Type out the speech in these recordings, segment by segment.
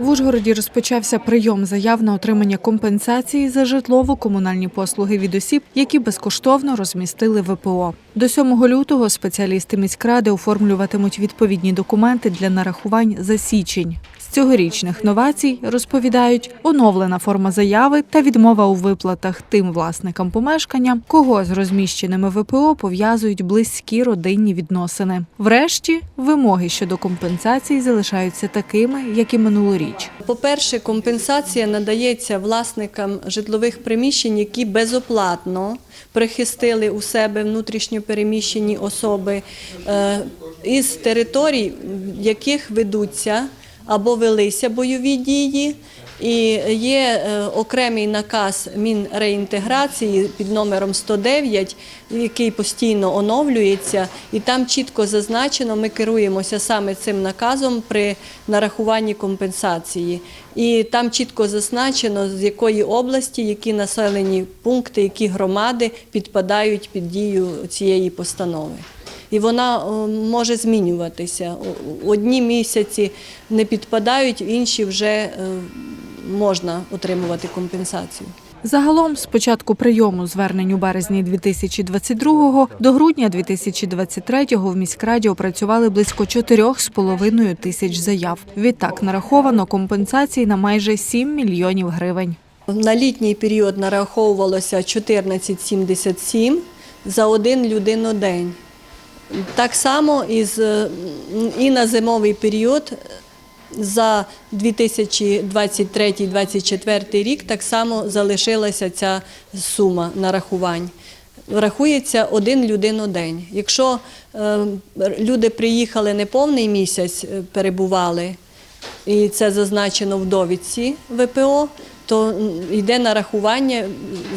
В Ужгороді розпочався прийом заяв на отримання компенсації за житлово-комунальні послуги від осіб, які безкоштовно розмістили ВПО. До 7 лютого спеціалісти міськради оформлюватимуть відповідні документи для нарахувань за січень. Цьогорічних новацій розповідають оновлена форма заяви та відмова у виплатах тим власникам помешкання, кого з розміщеними ВПО пов'язують близькі родинні відносини. Врешті вимоги щодо компенсацій залишаються такими, як і минулоріч. По-перше, компенсація надається власникам житлових приміщень, які безоплатно прихистили у себе внутрішньо переміщені особи е, із територій, в яких ведуться або велися бойові дії. І є е, окремий наказ Мінреінтеграції під номером 109, який постійно оновлюється, і там чітко зазначено, ми керуємося саме цим наказом при нарахуванні компенсації. І там чітко зазначено, з якої області, які населені пункти, які громади підпадають під дію цієї постанови. І вона може змінюватися. Одні місяці не підпадають, інші вже е, можна отримувати компенсацію. Загалом, з початку прийому звернень у березні 2022 до грудня 2023 в міськраді опрацювали близько 4,5 тисяч заяв. Відтак нараховано компенсацій на майже 7 мільйонів гривень. На літній період нараховувалося 14,77 за один людинодень. Так само із, е, і на зимовий період за 2023-2024 рік так само залишилася ця сума нарахувань. Рахується один людинодень. Якщо е, люди приїхали не повний місяць, е, перебували, і це зазначено в довідці ВПО, то йде нарахування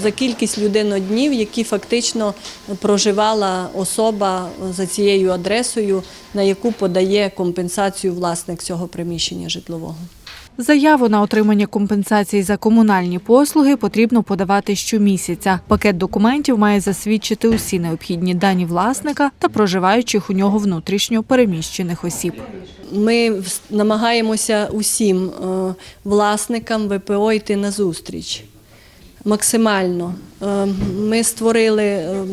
за кількість людиноднів, які фактично проживала особа за цією адресою, на яку подає компенсацію власник цього приміщення житлового. Заяву на отримання компенсації за комунальні послуги потрібно подавати щомісяця. Пакет документів має засвідчити усі необхідні дані власника та проживаючих у нього внутрішньо переміщених осіб. Ми намагаємося усім е, власникам ВПО йти на зустріч максимально. Е, Ми створили е,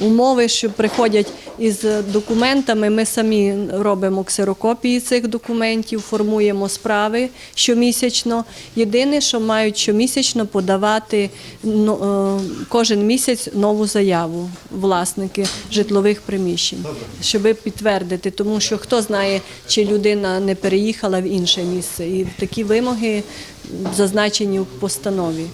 умови, що приходять із документами. Ми самі робимо ксерокопії цих документів, формуємо справи щомісячно. Єдине, що мають щомісячно подавати ну, е, кожен місяць нову заяву власники житлових приміщень, щоб підтвердити, тому що хто знає, чи людина не переїхала в інше місце. І такі вимоги зазначені в постанові.